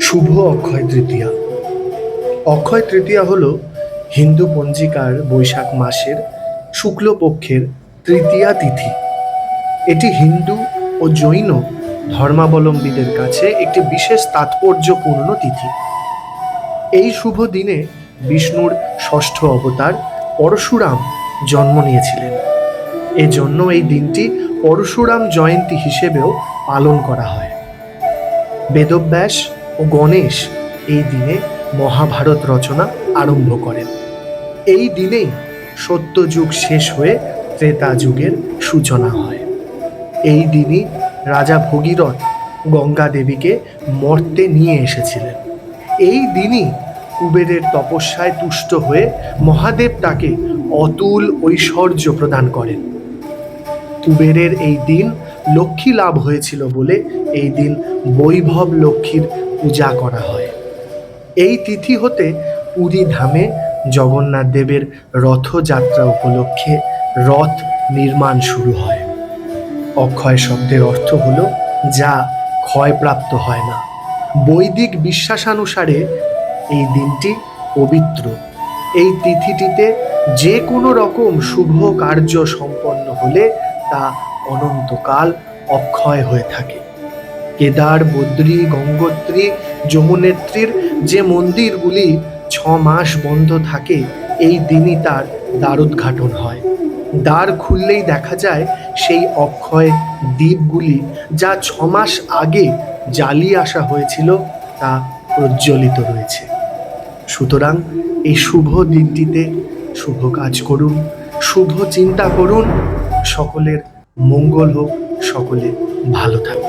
শুভ অক্ষয় তৃতীয়া। অক্ষয় তৃতীয়া হল হিন্দু পঞ্জিকার বৈশাখ মাসের শুক্লপক্ষের তৃতীয়া তিথি। এটি হিন্দু ও জৈন ধর্মাবলম্বীদের কাছে একটি বিশেষ তাৎপর্যপূর্ণ তিথি। এই শুভ দিনে বিষ্ণুর ষষ্ঠ অবতার পরশুরাম জন্ম নিয়েছিলেন। এজন্য এই দিনটি পরশুরাম জয়ন্তী হিসেবেও পালন করা হয়। বেদব্যাস ও গণেশ এই দিনে মহাভারত রচনা আরম্ভ করেন। এই দিনেই সত্যযুগ শেষ হয়ে ত্রেতা যুগের সূচনা হয়। এই দিনই রাজা ভগীরথ গঙ্গা দেবীকে মর্তে নিয়ে এসেছিলেন। এই দিনই কুবেরের তপস্যায় তুষ্ট হয়ে মহাদেব তাকে অতুল ঐশ্বর্য প্রদান করেন। কুবেরের এই দিন লক্ষ্মী লাভ হয়েছিল বলে এই দিন বৈভব লক্ষ্মীর পূজা করা হয়। এই তিথি হতে পুরী ধামে জগন্নাথ দেবের রথযাত্রা উপলক্ষে রথ নির্মাণ শুরু হয়। অক্ষয় শব্দের অর্থ হলো যা ক্ষয়প্রাপ্ত হয় না। বৈদিক বিশ্বাসানুসারে এই দিনটি পবিত্র। এই তিথিটিতে যে কোনো রকম শুভ কার্য সম্পন্ন হলে তা অনন্তকাল অক্ষয় হয়ে থাকে। কেদার, বদ্রী, গঙ্গোত্রী, যমুনেত্রীর যে মন্দিরগুলি ছ মাস বন্ধ থাকে, এই দিনই তার দ্বারোদ্ঘাটন হয়। দ্বার খুললেই দেখা যায় সেই অক্ষয় দ্বীপগুলি যা ছ মাস আগে জ্বালিয়ে আসা হয়েছিল, তা প্রজ্বলিত রয়েছে। সুতরাং এই শুভ দিনটিতে শুভ কাজ করুন, শুভ চিন্তা করুন, সকলের মঙ্গল হোক, সকলে ভালো থাকুন।